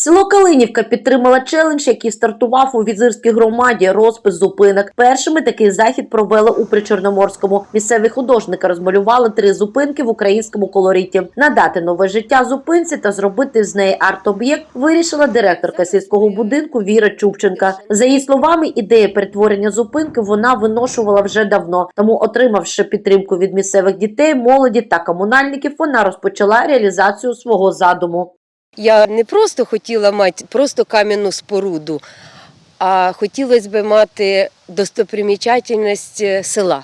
Село Калинівка підтримала челендж, який стартував у візирській громаді. Розпис зупинок. Першими такий захід провели у Причорноморському. Місцеві художники розмалювали три зупинки в українському колоріті. Надати нове життя зупинці та зробити з неї арт-об'єкт вирішила директорка сільського будинку Віра Чубченка. За її словами, ідея перетворення зупинки вона виношувала вже давно. Тому, отримавши підтримку від місцевих дітей, молоді та комунальників, вона розпочала реалізацію свого задуму. Я не просто хотіла мати просто кам'яну споруду, а хотілося б мати достопримічательність е, села.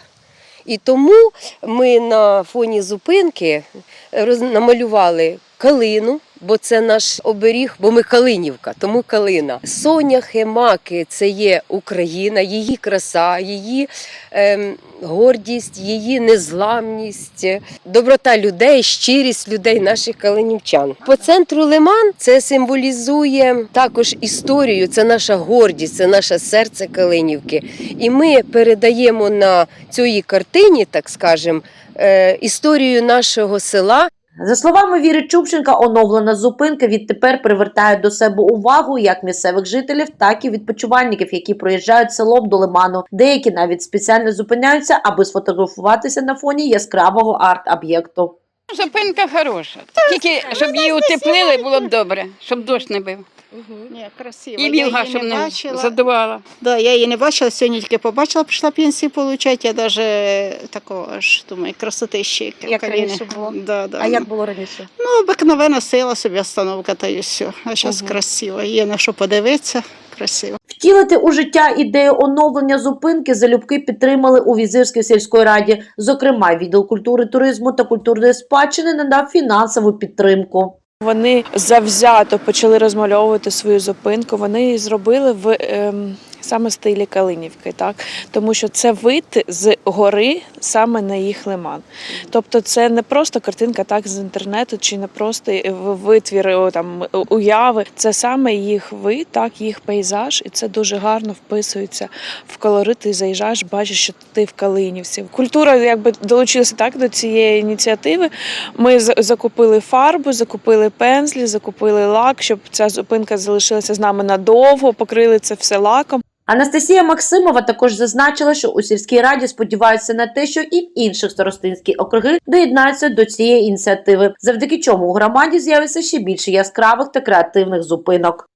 І тому ми на фоні зупинки намалювали калину, бо це наш оберіг, бо ми Калинівка, тому калина. Соняхи, маки це є Україна, її краса, її ем, гордість, її незламність, доброта людей, щирість людей, наших калинівчан. По центру Лиман це символізує також історію, це наша гордість, це наше серце Калинівки. І ми передаємо на цій картині, так скажемо, е, історію нашого села. За словами Віри Чубченка, оновлена зупинка відтепер привертає до себе увагу як місцевих жителів, так і відпочивальників, які проїжджають селом до лиману. Деякі навіть спеціально зупиняються, аби сфотографуватися на фоні яскравого арт-об'єкту. Зупинка хороша. Тільки щоб її утеплили, було б добре, щоб дощ не бив. Ні, красиво. І її щоб не не задувала. Да, я її не бачила, сьогодні тільки побачила, пішла пенсію отримати. Я навіть такого аж думаю, красоти ще. Як раніше було? Да, да. А як було раніше? Ну, обикновена сила собі остановка та і все. А зараз красиво. Є на що подивитися, красиво. Втілити у життя ідею оновлення зупинки залюбки підтримали у Візирській сільської раді. Зокрема, відділ культури, туризму та культурної спадщини надав фінансову підтримку. Вони завзято почали розмальовувати свою зупинку. Вони зробили в саме стилі Калинівки, так тому що це вид з гори саме на їх лиман. Тобто, це не просто картинка так з інтернету, чи не просто е, витвір там уяви. Це саме їх вид, так їх пейзаж, і це дуже гарно вписується в колорит. Ти заїжджаєш, бачиш, що ти в Калинівці. Культура якби долучилася так до цієї ініціативи. Ми закупили фарбу, закупили пензлі, закупили лак, щоб ця зупинка залишилася з нами надовго, покрили це все лаком. Анастасія Максимова також зазначила, що у сільській раді сподіваються на те, що і в інших старостинські округи доєднаються до цієї ініціативи, завдяки чому у громаді з'явиться ще більше яскравих та креативних зупинок.